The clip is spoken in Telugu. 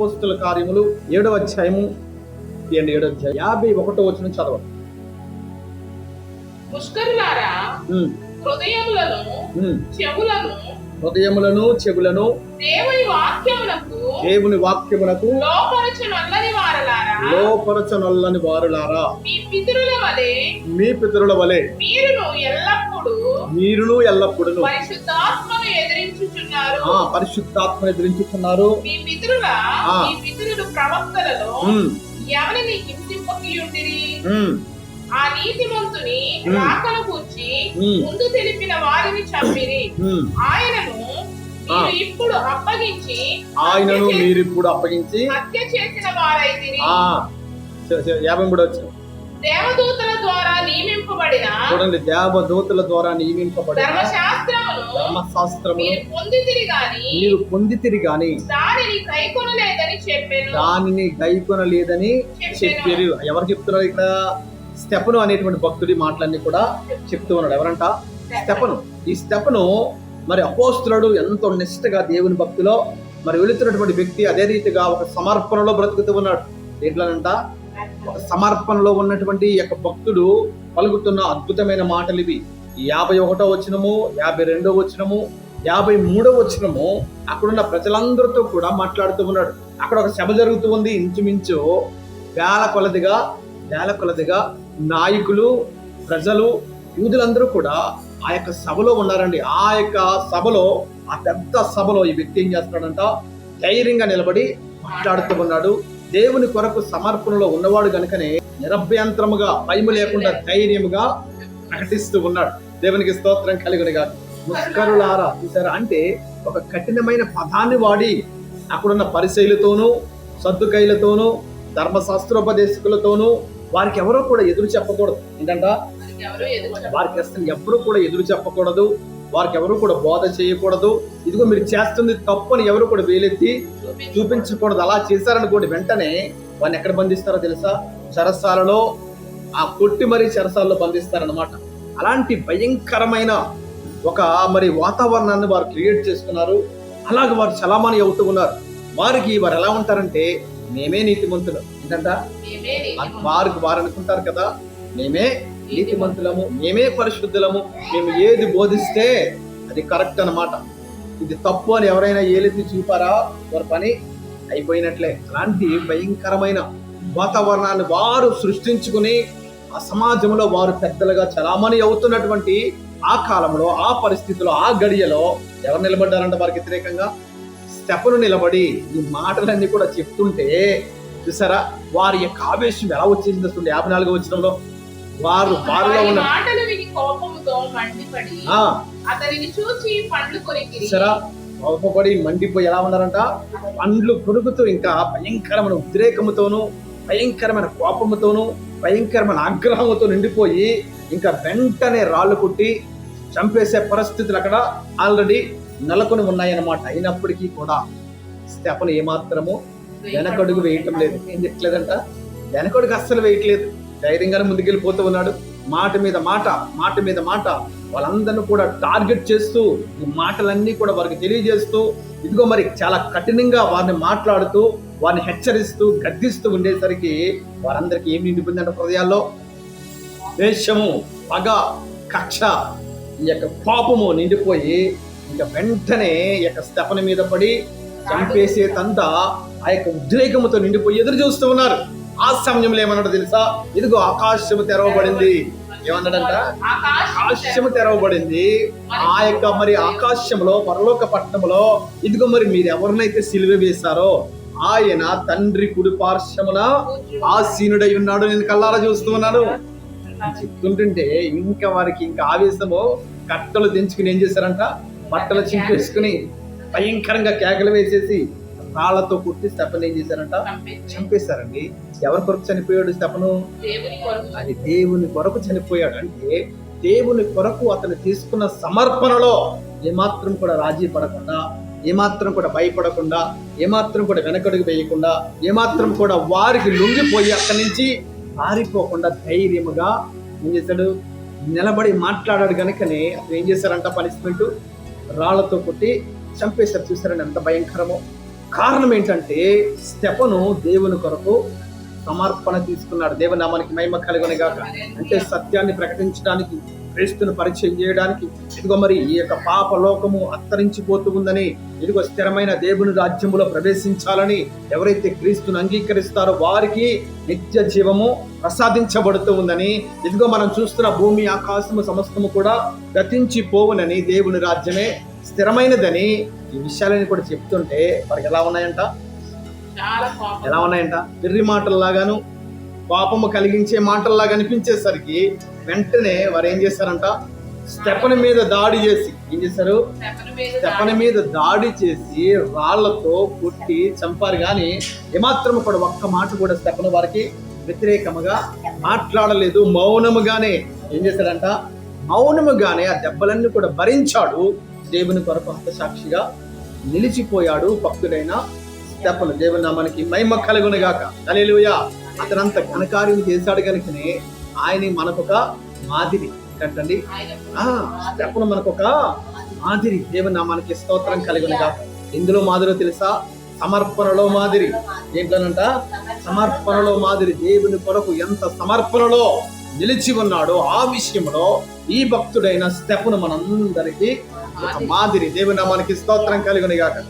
అపోస్తుల కార్యములు ఏడవ అధ్యాయము తీయండి ఏడవ అధ్యాయం. యాభై ఒకటో వచ్చిన చదవండి. పుష్కరులారా హృదయములను. చెవులను హృదయములను చెవులను దేవుని వాక్యములకు దేవుని వాక్యమునకు వారలారా? లోపరచనొల్లని వారులారా? మీ పితరుల వలె మీ పితరుల వలె మీరును ఎల్లప్పుడూ. పరిశుద్ధాత్మను ఎదిరించుచున్నారు. పరిశుద్ధాత్మ ఎదిరించుతున్నారు మీ పితరుల. మీ పితరులు ప్రవక్తలలో ఉమ్, ఎవరిని హింసింపకయుండిరి? ఆ నీతిమంతుని. రాకను కూర్చి ముందు తెలిపిన వారిని చంపిరి. ఆయనను. మీరు ఇప్పుడు అప్పగించి ఆయనను మీరు ఇప్పుడు అప్పగించి హత్య చేసిన వారైతిరి. యాభై మూడు వచ్చిన. దేవదూతల ద్వారా నియమింపబడిన చూడండి దేవదూతల ద్వారా నియమింపబడిన ధర్మశాస్త్రమును మీరు పొందితిరి గాని మీరు పొందితిరి గాని దానిని కైకొనలేదని చెప్పాను. దానిని గైకొనలేదని చెప్పారు. ఎవరు చెప్తున్నారు ఇక్కడ? స్టెపను అనేటువంటి భక్తుడి మాటలన్నీ కూడా చెప్తూ ఉన్నాడు. ఎవరంట? స్టెపను ఈ స్టెపను మరి అపోస్తులుడు ఎంతో నిష్ఠగా దేవుని భక్తిలో మరి వెళుతున్నటువంటి వ్యక్తి అదే రీతిగా ఒక సమర్పణలో బ్రతుకుతూ ఉన్నాడు. దేంట్లోనంట? ఒక సమర్పణలో ఉన్నటువంటి యొక్క భక్తుడు పలుకుతున్న అద్భుతమైన మాటలు ఇవి. యాభై ఒకటో వచ్చినము యాభై రెండో వచ్చినము యాభై మూడో వచ్చినము అక్కడున్న ప్రజలందరితో కూడా మాట్లాడుతూ ఉన్నాడు. అక్కడ ఒక సభ జరుగుతూ ఉంది. ఇంచుమించు వేల కొలదిగా వేల కొలదిగా నాయకులు ప్రజలు యూదులందరూ కూడా ఆ యొక్క సభలో ఉన్నారండి. ఆ యొక్క సభలో ఆ పెద్ద సభలో ఈ వ్యక్తి ఏం చేస్తున్నాడంట ధైర్యంగా నిలబడి మాట్లాడుతూ ఉన్నాడు. దేవుని కొరకు సమర్పణలో ఉన్నవాడు గనుకనే నిరభ్యంతరముగా భయము లేకుండా ధైర్యముగా ప్రకటిస్తూ ఉన్నాడు. దేవునికి స్తోత్రం కలిగినగా. ముస్కరులారా చూసారా? అంటే ఒక కఠినమైన పదాన్ని వాడి అక్కడున్న పరిశైలతోనూ సర్దుకైలతోనూ ధర్మశాస్త్రోపదేశకులతోనూ వారికి ఎవరో కూడా ఎదురు చెప్పకూడదు. ఏంటంట. వారికి అసలు ఎవరు కూడా ఎదురు చెప్పకూడదు. వారికి ఎవరు కూడా బోధ చేయకూడదు. ఇదిగో మీరు చేస్తుంది తప్పు అని ఎవరు కూడా వేలెత్తి చూపించు. చూపించకూడదు. అలా చేశారనుకోండి వెంటనే వాడిని ఎక్కడ బంధిస్తారో తెలుసా? చెరసాలలో ఆ కొట్టి మరీ చెరసాలలో బంధిస్తారనమాట అలాంటి భయంకరమైన ఒక మరి వాతావరణాన్ని వారు క్రియేట్ చేసుకున్నారు. అలాగే వారు చలామణి అవుతూ ఉన్నారు. వారికి వారు ఎలా ఉంటారంటే మేమే నీతిమంతులు. ఏంటంట. వారికి వారు అనుకుంటారు కదా మేమే నీతిమంతులము మేమే పరిశుద్ధులము మేము ఏది బోధిస్తే అది కరెక్ట్ అన్నమాట. ఇది తప్పు అని ఎవరైనా ఏలెత్తి చూపారా? వారి పని అయిపోయినట్లే. అలాంటి భయంకరమైన వాతావరణాన్ని వారు సృష్టించుకుని ఆ సమాజంలో వారు పెద్దలుగా చలామణి అవుతున్నటువంటి ఆ కాలంలో ఆ పరిస్థితిలో ఆ గడియలో ఎవరు నిలబడ్డారంట వారికి వ్యతిరేకంగా? స్టెపను నిలబడి ఈ మాటలన్నీ కూడా చెప్తుంటే చూసారా? వారి యొక్క ఆవేశం ఎలా వచ్చేసింది యాభై నాలుగో వచ్చినంలో వారు వారిలో వారి ఉన్న మాటలు విని కోపముతో మండిపడి అతనిని చూచి పండ్లు కొరికిరి. చూసారా కోపపడి మండిపోయి ఎలా ఉన్నారంట? పండ్లు కొరుకుతూ ఇంకా భయంకరమైన ఉద్రేకముతోనూ భయంకరమైన కోపముతోనూ భయంకరమైన ఆగ్రహముతో నిండిపోయి ఇంకా వెంటనే రాళ్ళు కొట్టి చంపేసే పరిస్థితులు అక్కడ ఆల్రెడీ నెలకొని ఉన్నాయన్నమాట. అయినప్పటికీ కూడా స్టెఫన్ ఏమాత్రము వెనకడుగు వేయటం లేదు. ఏం చెప్పలేదంట వెనకడుగు అస్సలు వేయట్లేదు. ధైర్యంగానే ముందుకెళ్ళిపోతూ ఉన్నాడు. మాట మీద మాట మాట మీద మాట వాళ్ళందరినీ కూడా టార్గెట్ చేస్తూ ఈ మాటలన్నీ కూడా వారికి తెలియజేస్తూ ఇదిగో మరి చాలా కఠినంగా వారిని మాట్లాడుతూ వారిని హెచ్చరిస్తూ గద్దిస్తూ ఉండేసరికి వారందరికీ ఏం నిండిపోయిందంట హృదయాల్లో ద్వేషము పగ కక్ష ఈ యొక్క పాపము నిండిపోయి ఇంకా వెంటనే ఈ యొక్క స్తపన మీద పడి చంపేసే తంత ఆ యొక్క ఉద్రేకముతో నిండిపోయి ఎదురు చూస్తూ ఉన్నారు. ఆ సమయంలో ఏమన్నాడు తెలుసా? ఇదిగో ఆకాశము తెరవబడింది. ఏమన్నాడంట? ఆకాశము తెరవబడింది. ఆ యొక్క మరి ఆకాశంలో పరలోక పట్టణంలో ఇదిగో మరి మీరు ఎవరినైతే సిలువ వేశారో ఆయన తండ్రి కుడి పార్శ్వమున ఆసీనుడై ఉన్నాడు. నేను కల్లారా చూస్తూ ఉన్నాను. చెప్తుంటుంటే ఇంకా వారికి ఇంకా ఆవేశము. కట్టలు తెంచుకుని ఏం చేశారంట? బట్టలు చింపేసుకుని భయంకరంగా కేకలు వేసేసి రాళ్ళతో కుట్టి స్టెఫన్ ఏం చేశారంట? చంపేశారండి. ఎవరి కొరకు చనిపోయాడు స్టెఫను? కొరకు. అది దేవుని కొరకు చనిపోయాడు. అంటే దేవుని కొరకు అతను తీసుకున్న సమర్పణలో ఏమాత్రం కూడా రాజీ పడకుండా ఏమాత్రం కూడా భయపడకుండా ఏమాత్రం కూడా వెనకడుగు వేయకుండా ఏమాత్రం కూడా వారికి లొంగిపోయి అక్కడి నుంచి పారిపోకుండా ధైర్యముగా ఏం చేశాడు? నిలబడి మాట్లాడాడు కనుకనే అతను ఏం చేశారంట పనిష్మెంట్? రాళ్ళతో కొట్టి చంపేశారు. చూసారండి ఎంత భయంకరమో. కారణం ఏంటంటే స్టెపను దేవుని కొరకు సమర్పణ తీసుకున్నాడు. దేవనామానికి మహిమ కలుగుని గాక అంటే సత్యాన్ని ప్రకటించడానికి క్రీస్తుని పరిచయం చేయడానికి ఇదిగో మరి ఈ యొక్క పాప లోకము అంతరించిపోతూ ఉందని ఇదిగో స్థిరమైన దేవుని రాజ్యములో ప్రవేశించాలని ఎవరైతే క్రీస్తును అంగీకరిస్తారో వారికి నిత్య జీవము ప్రసాదించబడుతూ ఉందని ఇదిగో మనం చూస్తున్న భూమి ఆకాశము సమస్తము కూడా గతించిపోవునని దేవుని రాజ్యమే స్థిరమైనదని ఈ విషయాలని కూడా చెప్తుంటే వారికి ఎలా ఉన్నాయంట? ఎలా ఉన్నాయంట? వెర్రి మాటల్లాగాను పాపము కలిగించే మాటల్లాగా అనిపించేసరికి వెంటనే వారు ఏం చేశారంట స్టెపన్ మీద దాడి చేసి ఏం చేశారు స్టెపన్ మీద దాడి. చేసి రాళ్ళతో కొట్టి చంపారు. కానీ ఏమాత్రం కూడా ఒక్క మాట కూడా స్టెపన్ వారికి వ్యతిరేకముగా మాట్లాడలేదు. మౌనముగానే ఏం చేశాడంట? మౌనముగానే ఆ దెబ్బలన్నీ కూడా భరించాడు. దేవుని కొరకు హస్తసాక్షిగా నిలిచిపోయాడు భక్తుడైన స్టెపను దేవుని నామానికి మహిమ కలుగునుగాక. అతను అతనంత ఘనకార్యం చేశాడు కనుకనే ఆయన మనకొక మాదిరి. కట్టండి. ఆయన ఆ మనకొక మాదిరి. దేవుని నామానికి స్తోత్రం కలుగునుగాక. ఇందులో మాదిరో తెలుసా? సమర్పణలో మాదిరి. ఏంటనంట సమర్పణలో మాదిరి. దేవుని కొరకు ఎంత సమర్పణలో నిలిచి ఉన్నాడో ఆ విషయంలో ఈ భక్తుడైన స్టెప్ను మనందరికీ ఒక మాదిరి. దేవుని నామానికి స్తోత్రం కలిగిన గాక